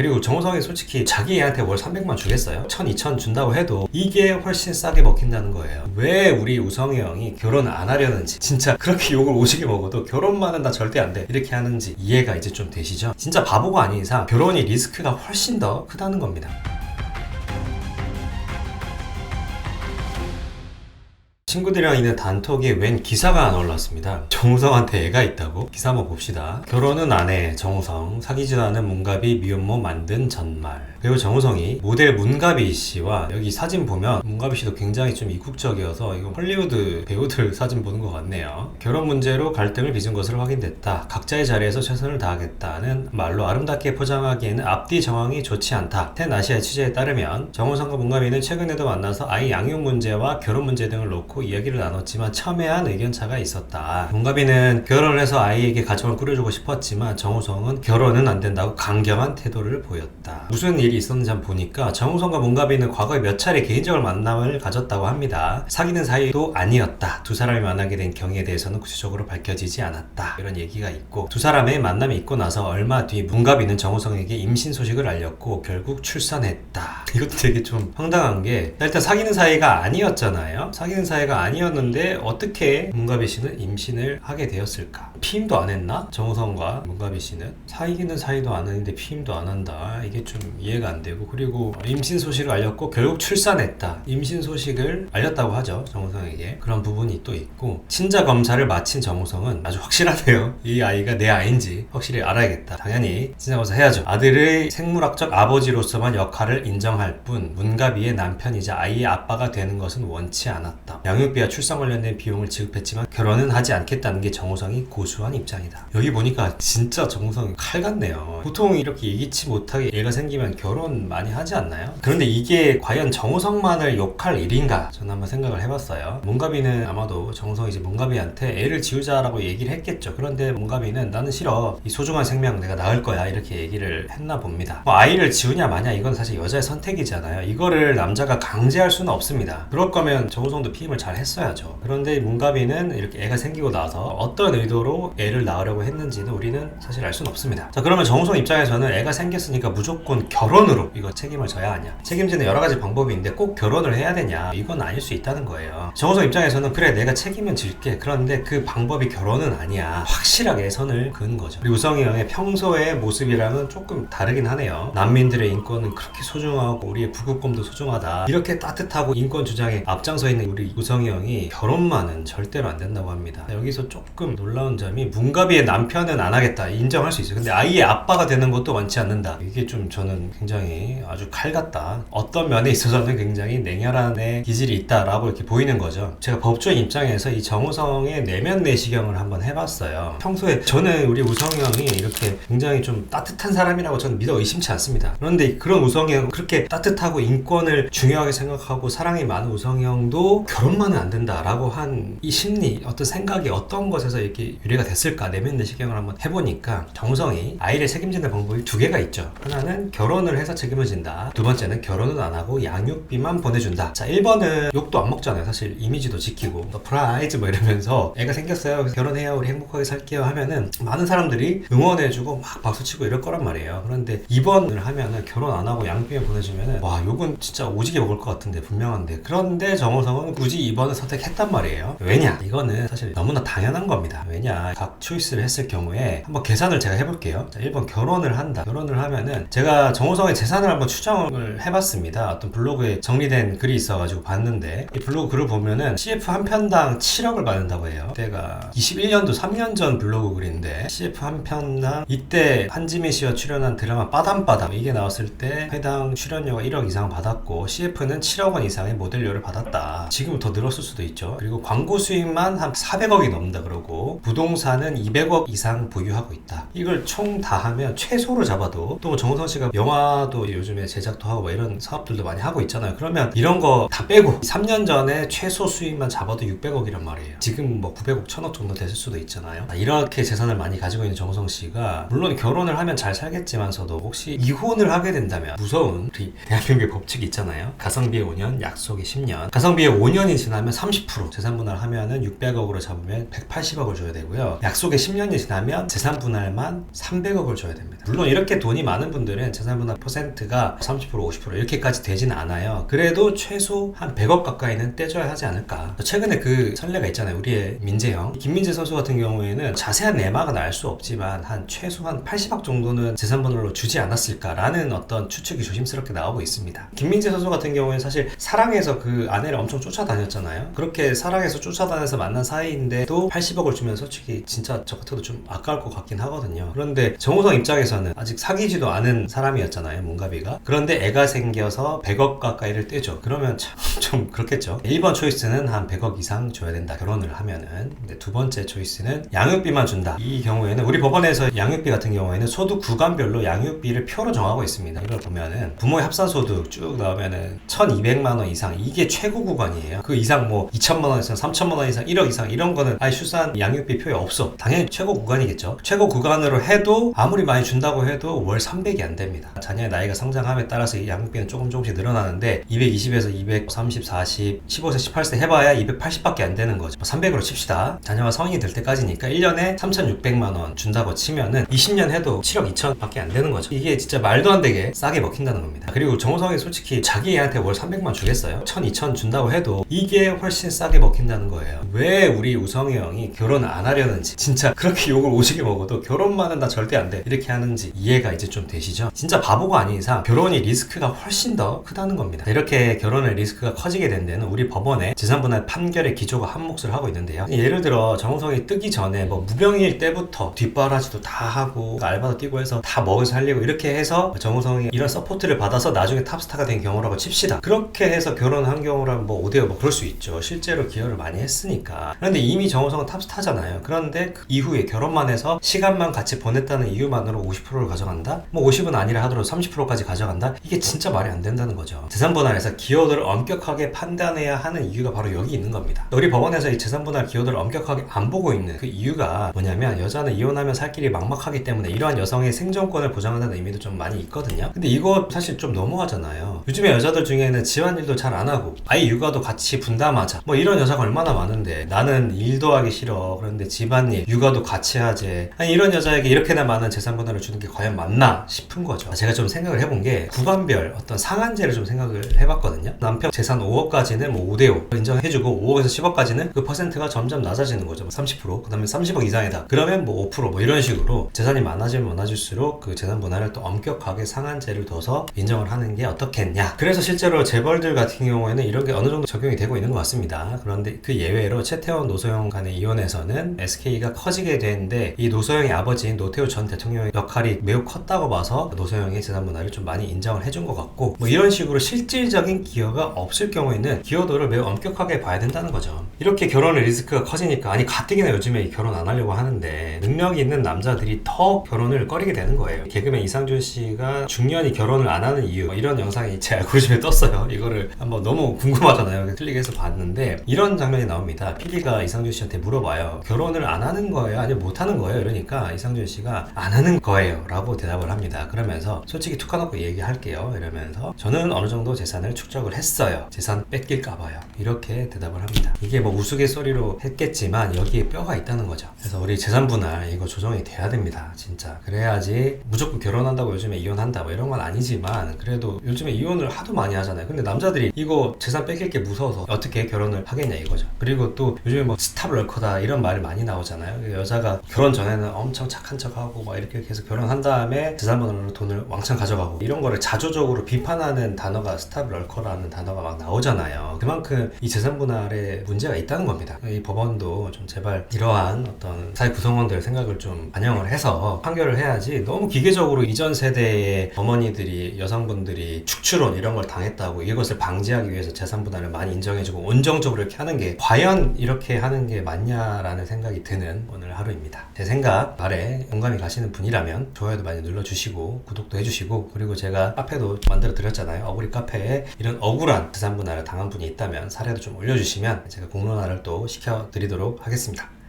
그리고 정우성이 솔직히 자기 애한테 월 300만 주겠어요? 1000, 2000 준다고 해도 이게 훨씬 싸게 먹힌다는 거예요. 왜 우리 우성이 형이 결혼 안 하려는지 진짜 그렇게 욕을 오지게 먹어도 결혼만은 나 절대 안 돼. 이렇게 하는지 이해가 이제 좀 되시죠? 진짜 바보가 아닌 이상 결혼이 리스크가 훨씬 더 크다는 겁니다. 친구들이랑 있는 단톡에 웬 기사가 하나 올랐습니다. 정우성한테 애가 있다고? 기사 한번 봅시다. 결혼은 안 해. 정우성. 사귀지도 않은 문갑이 미혼모 만든 전말. 그리고 정우성이 모델 문가비 씨와 여기 사진 보면 문가비 씨도 굉장히 좀 이국적이어서 이거 헐리우드 배우들 사진 보는 것 같네요. 결혼 문제로 갈등을 빚은 것으로 확인됐다. 각자의 자리에서 최선을 다하겠다는 말로 아름답게 포장하기에는 앞뒤 정황이 좋지 않다. 텐 아시아 취재에 따르면 정우성과 문가비는 최근에도 만나서 아이 양육 문제와 결혼 문제 등을 놓고 이야기를 나눴지만 첨예한 의견차가 있었다. 문가비는 결혼을 해서 아이에게 가정을 꾸려주고 싶었지만 정우성은 결혼은 안 된다고 강경한 태도를 보였다. 무슨 일이 있었는지 한번 보니까 정우성과 문가비는 과거에 몇 차례 개인적인 만남을 가졌다고 합니다. 사귀는 사이도 아니었다. 두 사람이 만나게 된 경위에 대해서는 구체적으로 밝혀지지 않았다. 이런 얘기가 있고 두 사람의 만남이 있고 나서 얼마 뒤 문가비는 정우성에게 임신 소식을 알렸고 결국 출산했다. 이것도 되게 좀 황당한 게 일단 사귀는 사이가 아니었잖아요. 사귀는 사이가 아니었는데 어떻게 문가비 씨는 임신을 하게 되었을까? 피임도 안 했나? 정우성과 문가비 씨는 사귀는 사이도 아닌데 피임도 안 한다. 이게 좀 이해가 안 되고 그리고 임신 소식을 알렸고 결국 출산했다. 임신 소식을 알렸다고 하죠. 정우성에게 그런 부분이 또 있고 친자 검사를 마친 정우성은 아주 확실하네요. 이 아이가 내 아이인지 확실히 알아야겠다. 당연히 친자 검사 해야죠. 아들의 생물학적 아버지로서만 역할을 인정할 뿐 문가비의 남편이자 아이의 아빠가 되는 것은 원치 않았다. 양 육비와 출산 관련된 비용을 지급했지만 결혼은 하지 않겠다는 게 정우성이 고수한 입장이다. 여기 보니까 진짜 정우성이 칼 같네요. 보통 이렇게 예기치 못하게 애가 생기면 결혼 많이 하지 않나요? 그런데 이게 과연 정우성만을 욕할 일인가? 저는 한번 생각을 해봤어요. 문가비는 아마도 정우성이 이제 문가비한테 애를 지우자라고 얘기를 했겠죠. 그런데 문가비는 나는 싫어. 이 소중한 생명 내가 낳을 거야. 이렇게 얘기를 했나 봅니다. 뭐 아이를 지우냐 마냐 이건 사실 여자의 선택이잖아요. 이거를 남자가 강제할 수는 없습니다. 그럴 거면 정우성도 피임을 잘 했어야죠. 그런데 문가비는 이렇게 애가 생기고 나서 어떤 의도로 애를 낳으려고 했는지는 우리는 사실 알 수는 없습니다. 자 그러면 정우성 입장에서는 애가 생겼으니까 무조건 결혼으로 이거 책임을 져야 하냐? 책임지는 여러 가지 방법이 있는데 꼭 결혼을 해야 되냐? 이건 아닐 수 있다는 거예요. 정우성 입장에서는 그래 내가 책임은 질게. 그런데 그 방법이 결혼은 아니야. 확실하게 선을 그은 거죠. 우성이 형의 평소의 모습이랑은 조금 다르긴 하네요. 난민들의 인권은 그렇게 소중하고 우리의 부국곰도 소중하다. 이렇게 따뜻하고 인권 주장에 앞장서 있는 우리 우성 이 형이 결혼만은 절대로 안 된다고 합니다. 여기서 조금 놀라운 점이 문가비의 남편은 안 하겠다. 인정할 수 있어요. 근데 아이의 아빠가 되는 것도 원치 않는다. 이게 좀 저는 굉장히 아주 칼 같다. 어떤 면에 있어서는 굉장히 냉혈한 애 기질이 있다라고 이렇게 보이는 거죠. 제가 법조인 입장에서 이 정우성의 내면 내시경을 한번 해봤어요. 평소에 저는 우리 우성이 형이 이렇게 굉장히 좀 따뜻한 사람이라고 저는 믿어 의심치 않습니다. 그런데 그런 우성이 형 그렇게 따뜻하고 인권을 중요하게 생각하고 사랑이 많은 우성이 형도 결혼 만은 안 된다라고 한 이 심리 어떤 생각이 어떤 것에서 이렇게 유래가 됐을까 내면 내시경을 한번 해보니까 정우성이 아이를 책임지는 방법이 두 개가 있죠. 하나는 결혼을 해서 책임을 진다. 두 번째는 결혼은 안 하고 양육비만 보내준다. 자, 1번은 욕도 안 먹잖아요. 사실 이미지도 지키고 뭐 프라이즈 뭐 이러면서 애가 생겼어요. 결혼해요. 우리 행복하게 살게요 하면은 많은 사람들이 응원해주고 막 박수치고 이럴 거란 말이에요. 그런데 2번을 하면은 결혼 안 하고 양육비만 보내주면은 와 욕은 진짜 오지게 먹을 것 같은데 분명한데 그런데 정우성은 굳이 2번을 선택했단 말이에요. 왜냐? 이거는 사실 너무나 당연한 겁니다. 왜냐? 각 초이스를 했을 경우에 한번 계산을 제가 해볼게요. 자, 1번 결혼을 한다. 결혼을 하면은 제가 정우성의 재산을 한번 추정을 해봤습니다. 어떤 블로그에 정리된 글이 있어가지고 봤는데 이 블로그 글을 보면은 CF 한 편당 7억을 받는다고 해요. 그때가 21년도 3년 전 블로그 글인데 CF 한 편당 이때 한지민 씨와 출연한 드라마 빠담빠담 이게 나왔을 때 회당 출연료가 1억 이상 받았고 CF는 7억 원 이상의 모델료를 받았다. 지금 더 늘었을 수도 있죠. 그리고 광고 수익만 한 400억이 넘는다 그러고 부동산은 200억 이상 보유하고 있다. 이걸 총 다 하면 최소로 잡아도 또뭐 정우성 씨가 영화도 요즘에 제작도 하고 뭐 이런 사업들도 많이 하고 있잖아요. 그러면 이런 거 다 빼고 3년 전에 최소 수익만 잡아도 600억이란 말이에요. 지금 뭐 900억, 1000억 정도 됐을 수도 있잖아요. 아, 이렇게 재산을 많이 가지고 있는 정우성 씨가 물론 결혼을 하면 잘 살겠지만서도 혹시 이혼을 하게 된다면 무서운 대한민국의 법칙이 있잖아요. 가성비의 5년, 약속의 10년. 가성비의 5년이 지나면 30% 재산 분할 하면은 600억으로 잡으면 180억을 줘야 되고요. 약속의 10년이 지나면 재산 분할만 300억을 줘야 됩니다. 물론 이렇게 돈이 많은 분들은 재산 분할 퍼센트가 30% 50% 이렇게까지 되진 않아요. 그래도 최소 한 100억 가까이는 떼줘야 하지 않을까. 최근에 그 선례가 있잖아요. 우리의 민재형 김민재 선수 같은 경우에는 자세한 내막은 알수 없지만 한 최소 한 80억 정도는 재산 분할로 주지 않았을까라는 어떤 추측이 조심스럽게 나오고 있습니다. 김민재 선수 같은 경우에는 사실 사랑해서 그 아내를 엄청 쫓아다녔잖아요. 그렇게 사랑해서 쫓아다녀서 만난 사이인데도 80억을 주면 솔직히 진짜 저 같아도 좀 아까울 것 같긴 하거든요. 그런데 정우성 입장에서는 아직 사귀지도 않은 사람이었잖아요. 문가비가. 그런데 애가 생겨서 100억 가까이를 떼죠. 그러면 참 좀 그렇겠죠. 1번 초이스는 한 100억 이상 줘야 된다. 결혼을 하면은. 근데 두 번째 초이스는 양육비만 준다. 이 경우에는 우리 법원에서 양육비 같은 경우에는 소득 구간별로 양육비를 표로 정하고 있습니다. 이걸 보면은 부모의 합산 소득 쭉 나오면은 1,200만 원 이상 이게 최고 구간이에요. 그 이상 뭐 2천만 원 이상, 3천만 원 이상, 1억 이상 이런 거는 아예 출산 양육비 표에 없어. 당연히 최고 구간이겠죠. 최고 구간으로 해도 아무리 많이 준다고 해도 월 300이 안 됩니다. 자녀의 나이가 성장함에 따라서 이 양육비는 조금 조금씩 늘어나는데 220에서 230, 40, 15세, 18세 해봐야 280밖에 안 되는 거죠. 300으로 칩시다. 자녀가 성인이 될 때까지니까 1년에 3,600만 원 준다고 치면은 20년 해도 7억 2천밖에 안 되는 거죠. 이게 진짜 말도 안 되게 싸게 먹힌다는 겁니다. 그리고 정우성이 솔직히 자기 애한테 월 300만 주겠어요? 1,000, 2천 준다고 해도 이게 훨씬 싸게 먹힌다는 거예요. 왜 우리 우성이 형이 결혼 안 하려는지 진짜 그렇게 욕을 오지게 먹어도 결혼만은 나 절대 안 돼. 이렇게 하는지 이해가 이제 좀 되시죠? 진짜 바보가 아닌 이상 결혼이 리스크가 훨씬 더 크다는 겁니다. 이렇게 결혼의 리스크가 커지게 된 데는 우리 법원의 재산분할 판결의 기조가 한 몫을 하고 있는데요. 예를 들어 정우성이 뜨기 전에 뭐 무병일 때부터 뒷바라지도 다 하고 알바도 뛰고 해서 다 먹여 살리고 이렇게 해서 정우성이 이런 서포트를 받아서 나중에 탑스타가 된 경우라고 칩시다. 그렇게 해서 결혼한 경우라면 뭐 5대5 뭐 그럴 수 있죠. 실제로 기여를 많이 했으니까. 그런데 이미 정우성은 탑스타잖아요. 그런데 그 이후에 결혼만 해서 시간만 같이 보냈다는 이유만으로 50%를 가져간다? 뭐 50은 아니라 하더라도 30%까지 가져간다? 이게 진짜 말이 안 된다는 거죠. 재산 분할에서 기여도를 엄격하게 판단해야 하는 이유가 바로 여기 있는 겁니다. 우리 법원에서 이 재산 분할 기여도를 엄격하게 안 보고 있는 그 이유가 뭐냐면 여자는 이혼하면 살 길이 막막하기 때문에 이러한 여성의 생존권을 보장한다는 의미도 좀 많이 있거든요. 근데 이거 사실 좀 너무하잖아요. 요즘에 여자들 중에는 집안일도 잘 안 하고 아이 육아도 같이 분 담하자. 뭐 이런 여자가 얼마나 많은데 나는 일도 하기 싫어. 그런데 집안일, 육아도 같이 하재. 아니 이런 여자에게 이렇게나 많은 재산 분할을 주는 게 과연 맞나 싶은 거죠. 제가 좀 생각을 해본 게 구간별 어떤 상한제를 좀 생각을 해봤거든요. 남편 재산 5억까지는 뭐 5대5 인정해주고 5억에서 10억까지는 그 퍼센트가 점점 낮아지는 거죠. 뭐 30%, 그 다음에 30억 이상이다. 그러면 뭐 5%뭐 이런 식으로 재산이 많아지면 많아질수록 그 재산 분할을 또 엄격하게 상한제를 둬서 인정을 하는 게 어떻겠냐. 그래서 실제로 재벌들 같은 경우에는 이런 게 어느 정도 적용이 되고 있는 것 같습니다. 그런데 그 예외로 최태원 노소영 간의 이혼에서는 SK가 커지게 되는데 이 노소영의 아버지인 노태우 전 대통령의 역할이 매우 컸다고 봐서 노소영의 재산 분할을 좀 많이 인정을 해준 것 같고 뭐 이런 식으로 실질적인 기여가 없을 경우에는 기여도를 매우 엄격하게 봐야 된다는 거죠. 이렇게 결혼의 리스크가 커지니까 아니 가뜩이나 요즘에 결혼 안 하려고 하는데 능력이 있는 남자들이 더 결혼을 꺼리게 되는 거예요. 개그맨 이상준 씨가 중년이 결혼을 안 하는 이유 뭐 이런 영상이 제 알고리즘에 떴어요. 이거를 한번 너무 궁금하잖아요. 클릭해서 봤는데 이런 장면이 나옵니다. PD가 이상준 씨한테 물어봐요. 결혼을 안 하는 거예요? 아니면 못 하는 거예요? 이러니까 이상준 씨가 안 하는 거예요. 라고 대답을 합니다. 그러면서 솔직히 툭 까놓고 얘기할게요. 이러면서 저는 어느 정도 재산을 축적을 했어요. 재산 뺏길까 봐요. 이렇게 대답을 합니다. 이게 뭐 우스갯소리로 했겠지만 여기에 뼈가 있다는 거죠. 그래서 우리 재산 분할 이거 조정이 돼야 됩니다. 진짜. 그래야지 무조건 결혼한다고 요즘에 이혼한다 뭐 이런 건 아니지만 그래도 요즘에 이혼을 하도 많이 하잖아요. 근데 남자들이 이거 재산 뺏길 게 무서워서 어떻게 결혼을 하겠냐 이거죠. 그리고 또 요즘에 뭐 스탑럴커다 이런 말이 많이 나오잖아요. 여자가 결혼 전에는 엄청 착한 척하고 막 이렇게 해서 결혼한 다음에 재산분할로 돈을 왕창 가져가고 이런 거를 자조적으로 비판하는 단어가 스탑럴커라는 단어가 막 나오잖아요. 그만큼 이 재산분할에 문제가 있다는 겁니다. 이 법원도 좀 제발 이러한 어떤 사회 구성원들 생각을 좀 반영을 해서 판결을 해야지 너무 기계적으로 이전 세대의 어머니들이 여성분들이 축출혼 이런 걸 당했다고 이것을 방지하기 위해서 재산분할을 많이 인정해 주고 온정적으로 이렇게 하는 게 과연 이렇게 하는 게 맞냐라는 생각이 드는 오늘 하루입니다. 제 생각 말에 공감이 가시는 분이라면 좋아요도 많이 눌러주시고 구독도 해주시고 그리고 제가 카페도 만들어 드렸잖아요. 어구리 카페에 이런 억울한 재산분할을 당한 분이 있다면 사례도 좀 올려주시면 제가 공론화를 또 시켜드리도록 하겠습니다.